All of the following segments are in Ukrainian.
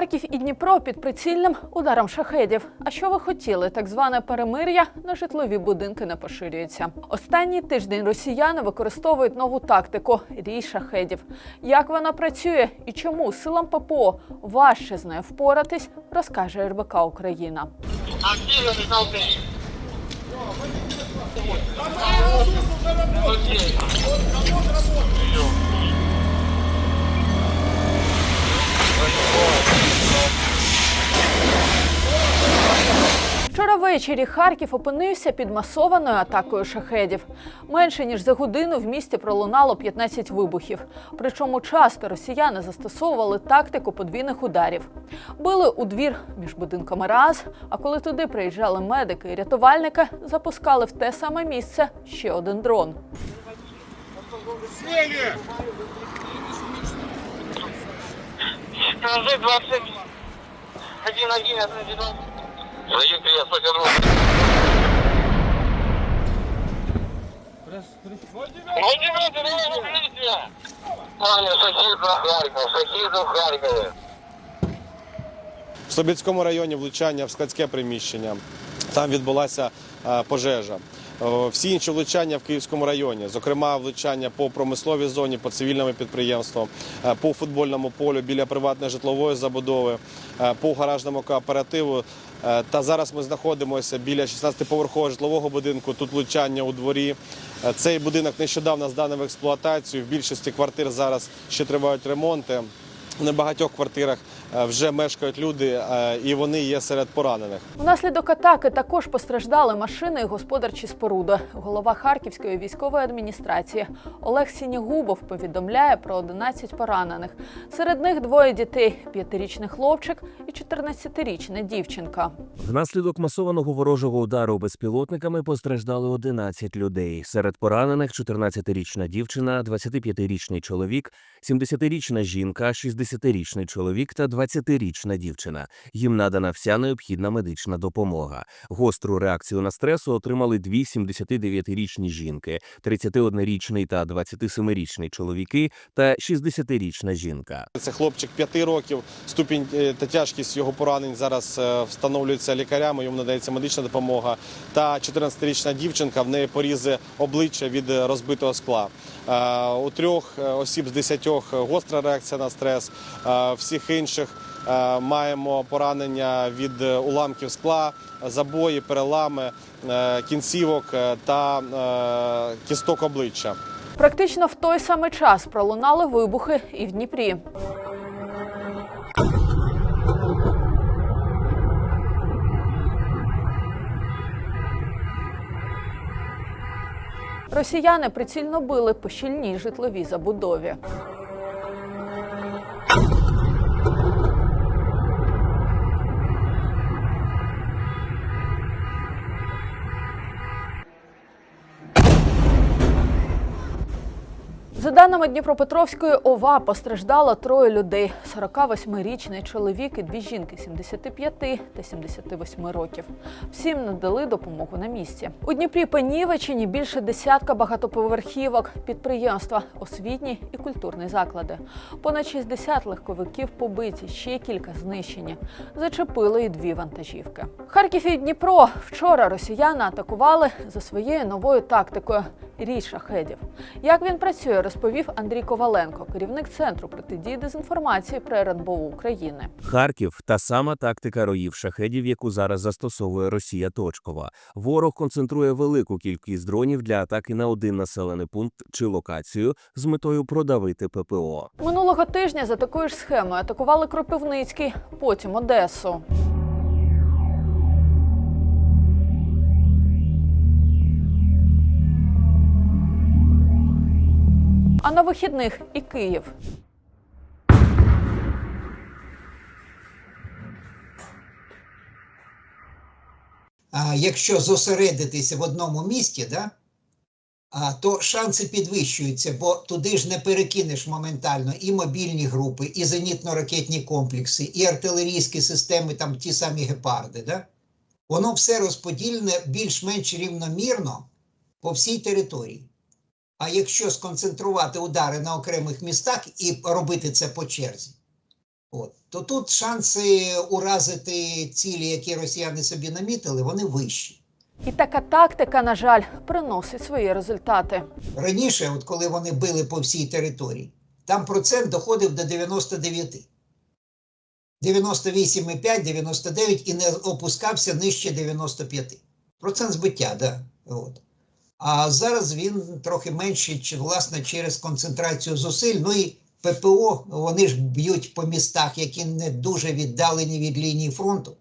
Харків і Дніпро під прицільним ударом шахедів. А що ви хотіли? Так зване перемир'я на житлові будинки не поширюється. Останній тиждень росіяни використовують нову тактику рій шахедів. Як вона працює і чому силам ППО важче з нею впоратись, розкаже РБК Україна. На Вчора ввечері Харків опинився під масованою атакою шахедів. Менше ніж за годину в місті пролунало 15 вибухів. Причому часто росіяни застосовували тактику подвійних ударів. Били у двір між будинками раз. А коли туди приїжджали медики і рятувальники, запускали в те саме місце ще один дрон. Один, один, один, один. Даю привет, покажу. Ну, девятый, давай. Аня, сосед за Харьков, сосед. В Слобідському районі влучання в складське приміщення. Там відбулася е, пожежа. Е, Всі інші влучання в Київському районі, зокрема влучання по промисловій зоні, по цивільному підприємству, е, по футбольному полю біля приватної житлової забудови, по гаражному кооперативу. Е, Та зараз ми знаходимося біля 16-поверхового житлового будинку. Тут влучання у дворі. Е, Цей будинок нещодавно зданий в експлуатацію. В більшості квартир зараз ще тривають ремонти. В небагатьох квартирах вже мешкають люди, е, і вони є серед поранених. Внаслідок атаки також постраждали машини і господарчі споруди. Голова Харківської військової адміністрації Олег Сінігубов повідомляє про 11 поранених. Серед них двоє дітей: п'ятирічний хлопчик і 14-річна дівчинка. Внаслідок масованого ворожого удару безпілотниками постраждали 11 людей. Серед поранених 14-річна дівчина, 25-річний чоловік, 70-річна жінка, 60-річний чоловік та 20-річна дівчина. Їм надана вся необхідна медична допомога. Гостру реакцію на стрес отримали дві 79-річні жінки, 31-річний та 27-річний чоловіки та 60-річна жінка. Це хлопчик 5 років. Ступінь е, та тяжкість його поранень зараз е, встановлюється лікарями. Йому надається медична допомога. Та 14-річна дівчинка в неї порізи обличчя від розбитого скла. Е, У трьох осіб з 10 гостра реакція на стрес. Всіх інших маємо поранення від е, уламків скла, забої, перелами, е, кінцівок е, та е, кісток обличчя. Практично в той самий час пролунали вибухи і в Дніпрі. Росіяни прицільно били по щільній житловій забудові. За даними Дніпропетровської ОВА, постраждало троє людей: 48-річний чоловік і дві жінки 75 та 78 років. Всім надали допомогу на місці. У Дніпрі Пенівечині більше десятка багатоповерхівок, підприємства, освітні і культурні заклади. Понад 60 легковиків побиті, ще кілька знищені. Зачепили і дві вантажівки. Харків і Дніпро вчора росіяни атакували за своєю новою тактикою рій шахедів. Як він працює, розповів Андрій Коваленко, керівник центру протидії дезінформації при РНБО України. Харків та сама тактика роїв шахедів, яку зараз застосовує Росія точкова. Ворог концентрує велику кількість дронів для атаки на один населений пункт чи локацію з метою продавити ППО. Минулого тижня за такою ж схемою атакували Кропивницький, потім Одесу. А на вихідних і Київ. а, якщо зосередитися в одному місті, да, а, то шанси підвищуються, бо туди ж не перекинеш моментально і мобільні групи, і зенітно-ракетні комплекси, і артилерійські системи, там ті самі гепарди. Да? Воно все розподілене більш-менш рівномірно по всій території. А якщо сконцентрувати удари на окремих містах і робити це по черзі, От. То тут шанси уразити цілі, які росіяни собі намітили, вони вищі. І така тактика, на жаль, приносить свої результати. Раніше, от коли вони били по всій території, там процент доходив до 99. 98,5, 99 і не опускався нижче 95. Процент збиття, да. От. А зараз він трохи менший, чи, власне, через концентрацію зусиль. Ну і ППО, вони ж б'ють по містах, які не дуже віддалені від лінії фронту.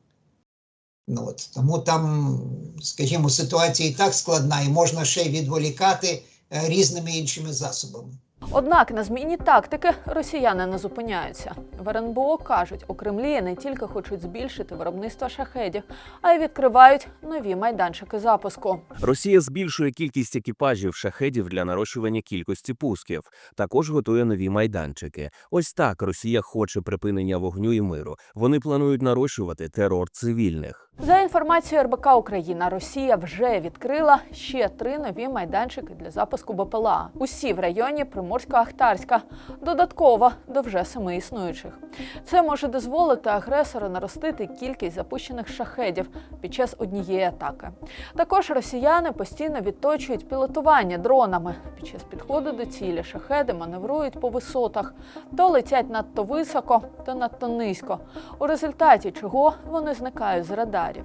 Ну, от, тому там, скажімо, ситуація і так складна, і можна ще відволікати е, різними іншими засобами. Однак на зміні тактики росіяни не зупиняються. В РНБО кажуть, у Кремлі не тільки хочуть збільшити виробництво шахедів, а й відкривають нові майданчики запуску. Росія збільшує кількість екіпажів шахедів для нарощування кількості пусків. Також готує нові майданчики. Ось так Росія хоче припинення вогню і миру. Вони планують нарощувати терор цивільних. За інформацією РБК Україна, Росія вже відкрила ще три нові майданчики для запуску БПЛА. Усі в районі Приморсько-Ахтарська, додатково до вже семи існуючих. Це може дозволити агресору наростити кількість запущених шахедів під час однієї атаки. Також росіяни постійно відточують пілотування дронами. Під час підходу до цілі шахеди маневрують по висотах, то летять надто високо, то надто низько. У результаті чого вони зникають з радарів.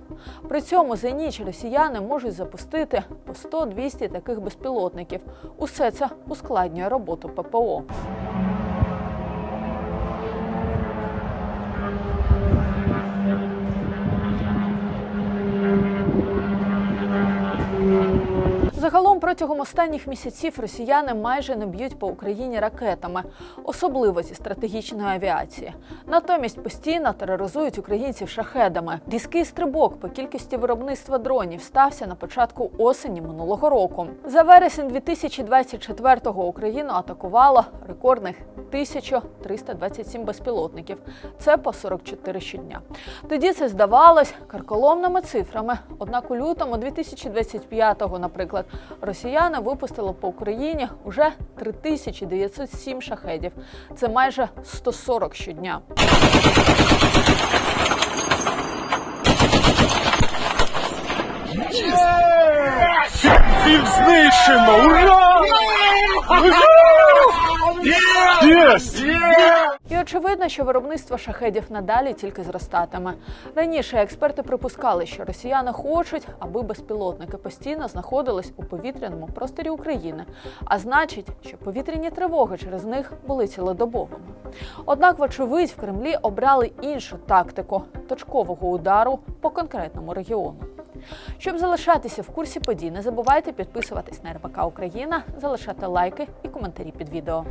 При цьому за ніч росіяни можуть запустити по 100-200 таких безпілотників. Усе це ускладнює роботу ППО. Загалом протягом останніх місяців росіяни майже не б'ють по Україні ракетами, особливо зі стратегічної авіації. Натомість постійно тероризують українців шахедами. Різкий стрибок по кількості виробництва дронів стався на початку осені минулого року. За вересень 2024-го Україну атакувало рекордних 1327 безпілотників. Це по 44 щодня. Тоді це здавалось карколомними цифрами. Однак у лютому 2025-го, наприклад, росіяни випустили по Україні уже 3907 шахедів. Це майже 140 щодня. Ціль знищено! Ура! Єс! І очевидно, що виробництво шахедів надалі тільки зростатиме. Раніше експерти припускали, що росіяни хочуть, аби безпілотники постійно знаходились у повітряному просторі України, а значить, що повітряні тривоги через них були цілодобовими. Однак, вочевидь, в Кремлі обрали іншу тактику точкового удару по конкретному регіону. Щоб залишатися в курсі подій, не забувайте підписуватись на РБК Україна, залишати лайки і коментарі під відео.